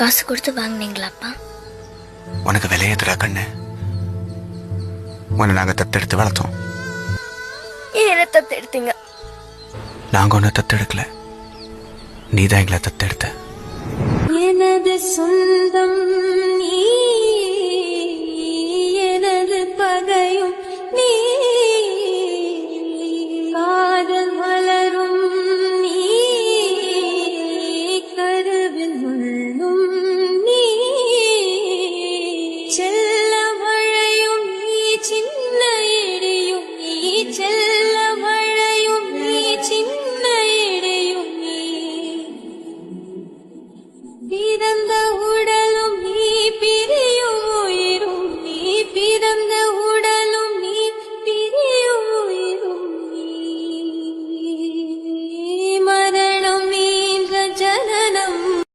காசு கொடுத்து வாங்குனீங்களாப்பா? உனக்கு விலையேத்துறா கண்ணு. உன்னை நாங்க தத்தெடுத்து வளர்த்தோம். ஏன் என்ன தத்து எடுத்தீங்க நாங்க ஒன்னும் தத்தெடுக்கல. நீதான் எங்களை தத்தெடுத்த. எனது சொந்தம் ചെല്ലമഴയും ഈ ചിന്നയുടെയും ഈ ചെല്ലമഴയും ഈ ചിന്നയുടെയും ഇതെന്താ